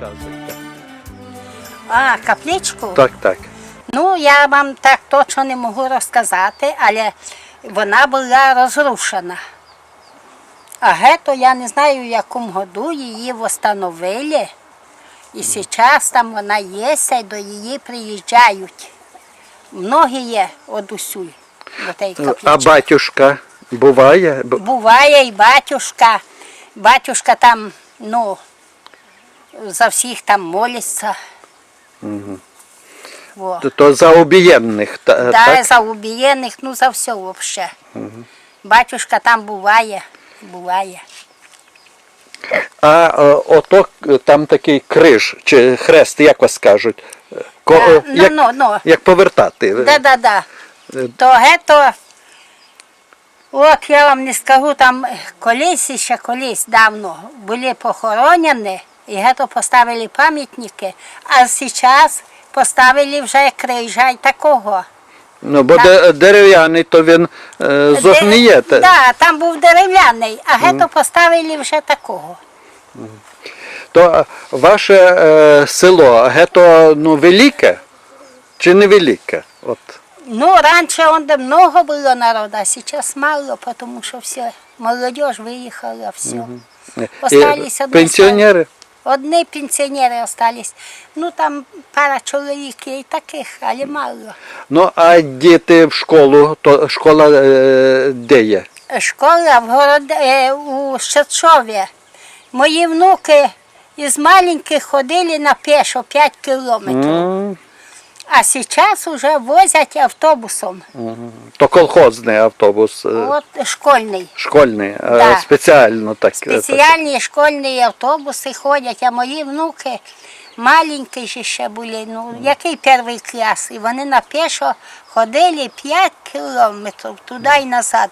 розказуйте. А, капличку? Так, так. Ну, я вам так точно не можу розказати, але вона була розрушена. А гето я не знаю, в якому году її встановили. І зараз там вона є, і до її приїжджають. Многі є одусюль до тієї А батюшка буває? Буває і батюшка. Батюшка там, ну, за всіх там моляться. Во. То, то за обієнних, та, Да, так? за убієнних, ну за все взагалі. Батюшка там буває, буває. А е, ото там такий криж чи хрест, як вас кажуть? Ко, А, е, ну, як, ну, ну. як повертати? Да, да, да. Е, То гето, от я вам не скажу, там колись ще колись давно були похоронені, і гето поставили пам'ятники, а зараз поставили вже крижа й такого. Ну, бо де- дерев'яний, то він е, зогниє. Так, та- да, там був дерев'яний, а гето поставили вже такого. То е, ваше е, село, гето ну, велике чи невелике? От. Ну, раніше он де много було народу, а зараз мало, тому що все, молодіж виїхала, все. І одні пенсіонери? Одні пенсіонери остались. Ну там пара чоловік і таких, але мало. Ну, а діти в школу, то школа е, де є? Школа в город... е, у Шерчові. Мої внуки із маленьких ходили на пешо 5 кілометрів. М, А зараз вже возять автобусом. То колхозний автобус, е, От школьний. школьний, е, Да. спеціально так. е, так. Спеціальні школьні автобуси ходять, а мої внуки маленькі ж ще були, ну який перший клас, і вони на пешо ходили 5 кілометрів туди і назад.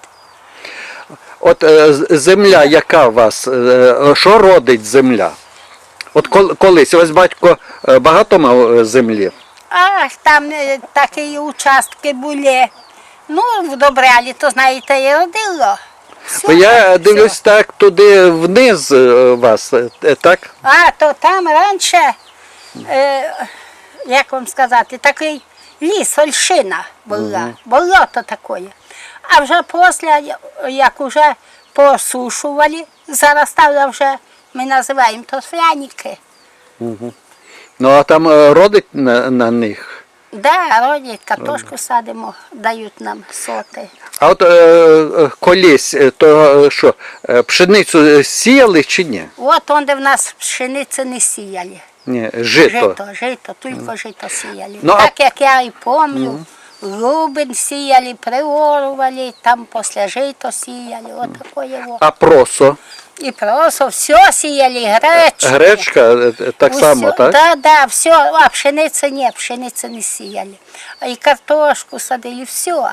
От е, з- земля, яка у вас, е, що родить земля? От кол- колись, ось батько е, багато мав е, землі. Ах, там е, такі участки були. Ну, в Добрялі, то знаєте, і родило. Всю- я всю. дивлюсь так туди вниз е, вас, е, так? А, то там раніше, е, як вам сказати, такий ліс, ольшина була, болото таке. А вже після, як вже посушували, заростали вже, ми називаємо то фляніки. Ну а там е, родить на, на них. Да, родять, картошку садимо, дають нам соти. А от е, е, колись, е, то що, пшеницю сіяли чи ні? От он, де в нас пшениці не сіяли. Ні, жито. Жито, жито, тільки жито сіяли. Ну, так як я і пам'ятаю, Лубин сіяли, приорували, там після жито сіяли, от таке. во. А просо, І просто все сіяли, гречки. гречка е, так Усьо- само, так? Да, да, все, а пшениця ні, пшениця не сіяли. А і картошку садили, все.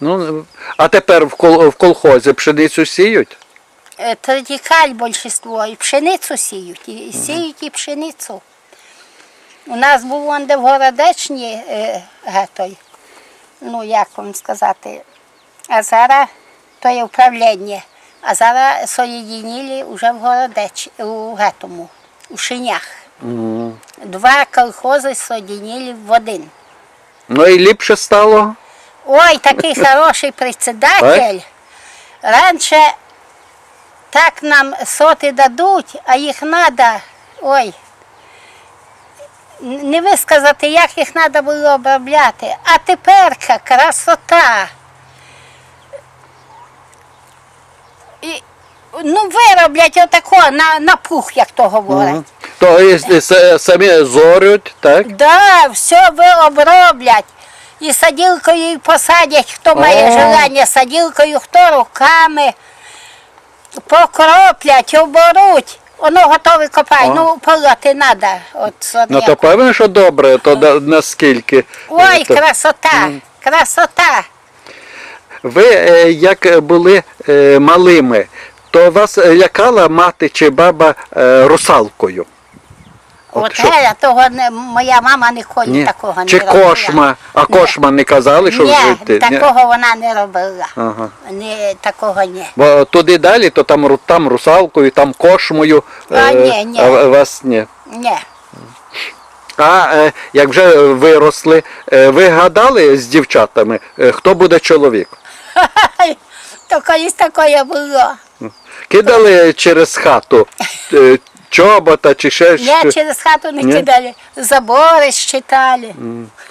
Ну, а тепер в, кол, в колхозі пшеницю сіють? Е, Традикаль більшість, і пшеницю сіють, і і сіють і пшеницю. У нас був он де в Городечні е, гетой, ну як вам сказати, а зараз то є управління, а зараз соєдинили вже в Городеч, у гетому, у Шинях. Два колхози соєдинили в один. Ну і ліпше стало. Ой, такий хороший председатель. Раніше так нам соти дадуть, а їх треба, ой, не висказати, як їх треба було обробляти. А тепер красота. І, ну, вироблять отако на, на пух, як то говорять. То і с- самі зорють, так? Да, все оброблять. І саділкою і посадять, хто має О. желання саділкою, хто руками. Покроплять, оборуть. Воно готове копай. О. Ну, полоти треба. От, Ну то певно, що добре, то на- наскільки. Ой, То- красота, красота. Ви е, як були е, малими, то вас е, лякала мати чи баба е, русалкою? От От геля, того не, моя мама ніколи Ні. такого не Чи робила. кошма? А Ні. кошма не казали, що Ні, жити? такого вона не робила. Ага. Ні, такого ні. Бо туди далі, то там, ру- там русалкою, там кошмою. А, е, ні, ні. А вас ні. Ні. А е, як вже виросли, е, ви гадали з дівчатами, е, хто буде чоловік? То колись таке було. Кидали через хату е, чобота чи ще Ні, щось? через хату не Ні? кидали. Забори считали.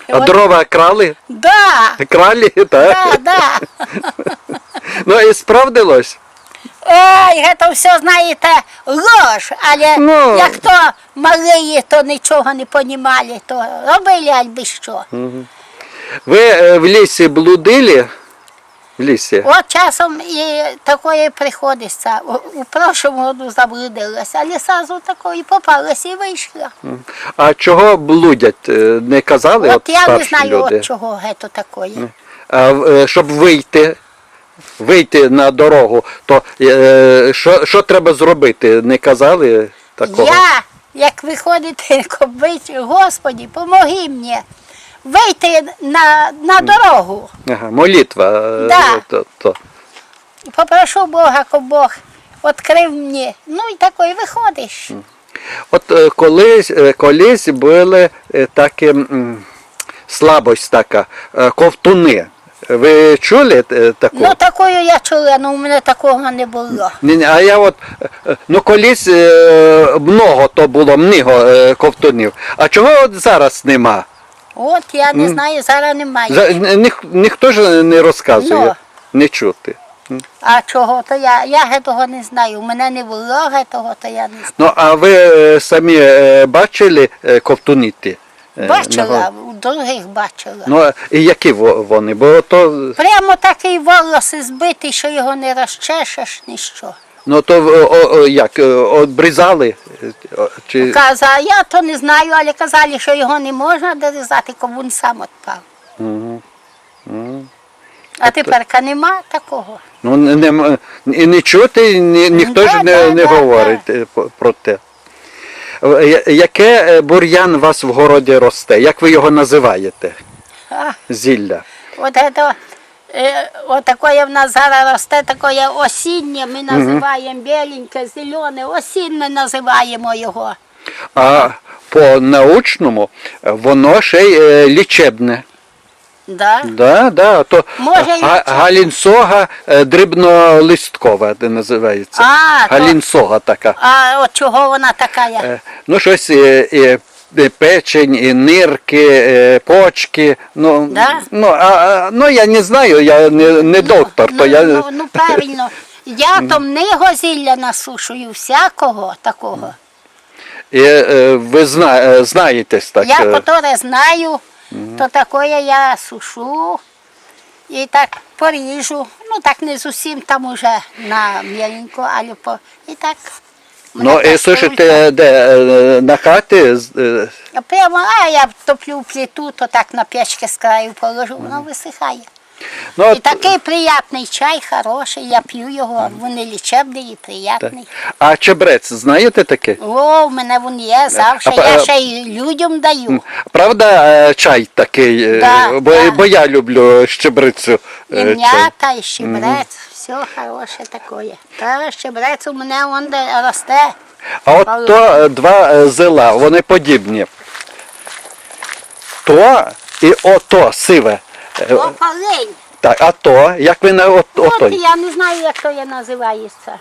А дрова крали? Да, Крали, так? да, да. Ну і справдилось. Ой, це все, знаєте, ложь, але Ну. як то мали, то нічого не понімали, то робили альби що. Ви е, в лісі блудили? В лісі. От часом і такое приходиться. У, прошлому году заблудилася, але сразу такої попалася і вийшла. А чого блудять? Е, Не казали? От я не знаю, люди? от чого це такое. А, е, щоб вийти, вийти на дорогу, то е, що, що треба зробити? Не казали такого? Я, як виходите, кобить, Господі, помоги мені вийти на, на дорогу. Ага, молитва. е, Да. То, то. Попрошу Бога, щоб Бог відкрив мені. Ну і такої виходиш. От е, колись, е, колись були такі слабость така, ковтуни. Ви чули таку? Ну такою я чула, але у мене такого не було. Ні, ні, а я от, ну колись много то було, много ковтунів. А чого от зараз нема? От я не знаю, зараз немає. За, ні, ніхто ж не розказує, Ну. не чути. А чого то я? Я того не знаю. У мене не було того, то я не знаю. Ну, а ви е, самі е, бачили е, ковтуніти? Е, Бачила, у других бачила. Ну, а і які во- вони? Бо то, Прямо такий волос збитий, що його не розчешеш, ніщо. Ну, то о, о, як, е, обрізали? Е, Чи... Каза, я то не знаю, але казали, що його не можна дорізати, бо він сам відпав. Мгм. Мгм. А тепер нема такого. Ну, не, не, і не чути, ні, ніхто ж не, да, не да, говорить е, по- про те. Е, Яке е, бур'ян у вас в городі росте? Як ви його називаєте? А, Зілля. от це, е, от таке в нас зараз росте, таке осіннє, ми називаємо біленьке, зелене, осінне називаємо його. А по-научному е, воно ще й е, лічебне. Да? Да, да, то Може, га- галінсога е, дрібнолисткова де називається. А, то- галінсога така. А от чого вона така? є? Е, Ну, щось печень, нирки, е, почки. Ну, Да? ну, а, ну я не знаю, я не, не доктор, ну, то я. ну, ну правильно. Я там не зілля насушую, всякого такого. І, е, ви зна, е, знаєтесь так. Я е, которе знаю, то таке я сушу і так поріжу. Ну так не з усім там уже на м'яленько, але по і так. Ну, і так де е, на хаті з- е, Прямо, а я топлю в плиту, то так на печки з краю положу, воно висихає. ну, І от, такий приятний чай, хороший, я п'ю його, він і лічебний, і приятний. а чебрець, знаєте таке? О, в мене він є завжди, А, я а, ще й людям даю. Правда, е, чай такий, е, Да, бо, да. бо я люблю щебрицю. Е, чай. м'ята, і щебрець, все хороше таке. Та щебрець у мене вон де росте. А от то е, два е, зела, вони подібні. То і ото сиве. Е, О, полинь. Так, а то, як ви на от, От отой? я не знаю, як то я називається.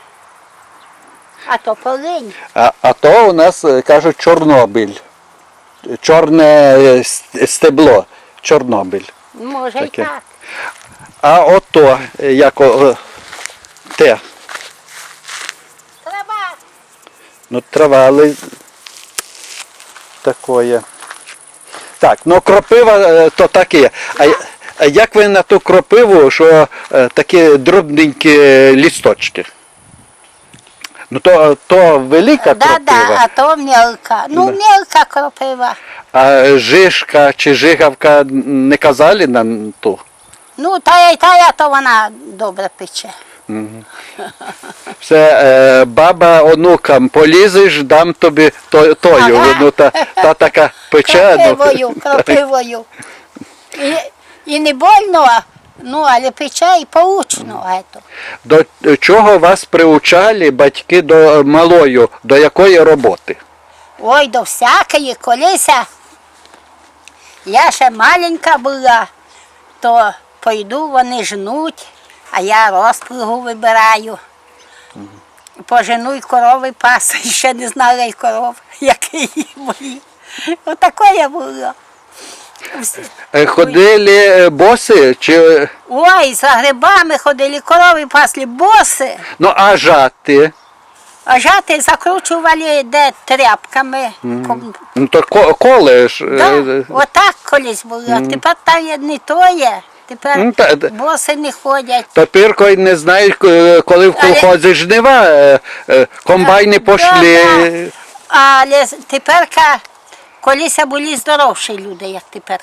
А то полинь. А, а то у нас е, кажуть Чорнобиль. Чорне е, с- стебло. Чорнобиль. Може Таке. і так. А ото, е, як о, е, те. Треба. Ну, трава, але такое. Так, ну кропива е, то таке. А, я- а як ви на ту кропиву, що е, такі дробненькі лісточки? Ну то, то велика Да, да, а то мелка. Ну, мелка кропива. а жишка чи жигавка не казали на ту? Ну, та й та я, то вона добре пече. Все, е, баба онукам полізеш, дам тобі то, тою. Ага. Ну, та, та така пече. ну. Кропивою, кропивою. І, і не больно, ну, але пече і поучно. Ето. До чого вас приучали батьки до малою, до якої роботи? Ой, до всякої, колися. Я ще маленька була, то пойду, вони жнуть, а я розплигу вибираю. Пожену й корови пасу, і ще не знала й коров, які були. Отаке було. Е, Ходили е, боси чи Ой, за грибами ходили, корови пасли, боси. ну а жати? А жати закручували де тряпками. Ком- Ну то ко- ж. Да, е, отак колись було. А тепер там не то є. Тепер Ну, та- боси не ходять. Тепер не знають, коли в Але- колхозі жнива, е, е, комбайни Да, пошли. да. Але тепер колись були здоровші люди, як тепер.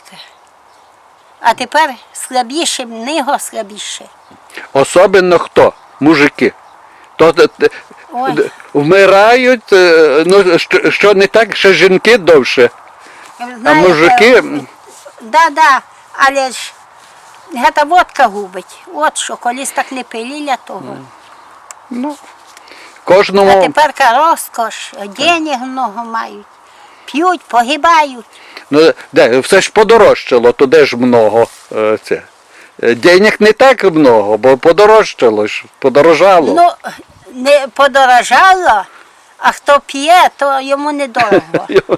А тепер слабіші, него слабіше. Особливо хто? Мужики. То, Ой. вмирають, е, ну що, що не так, що жінки довше. А мужики. Да, да, але ж гета водка губить. От що, колись так не пили для того. Ну, А тепер розкош, денег много мають. П'ють, погибають. Ну, де, все ж подорожчало, то де ж много е, це. Е, Денег не так много, бо подорожчало ж, подорожало. Ну, не подорожало, а хто п'є, то йому недорого.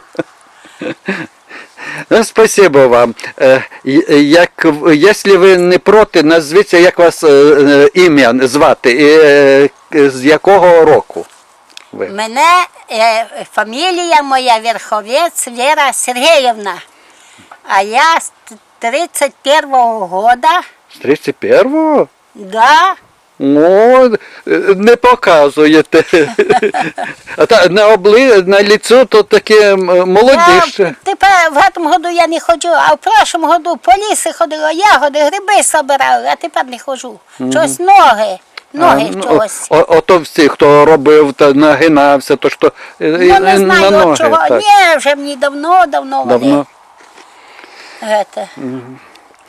Ну, спасибо вам. Е, Як, в- якщо ви не проти, назвіться, як вас е, е, ім'я звати, і е, з якого року ви? Мене е, фамілія моя Верховець Вера Сергіївна. А я з 31-го года, З 31-го? да, Ну, не показуєте. А та, на обли, на лицо то таке молодіше. Я, тепер в цьому году я не ходжу, а в прошлому году по лісі ходила, ягоди, гриби собирали, а тепер не ходжу. Щось ноги, ноги А, ну, чогось. о- Ото всі, хто робив та нагинався, то що е, Ну, не знаю, на ноги. чого. так. Ні, вже мені давно, давно Давно. вони. Гете.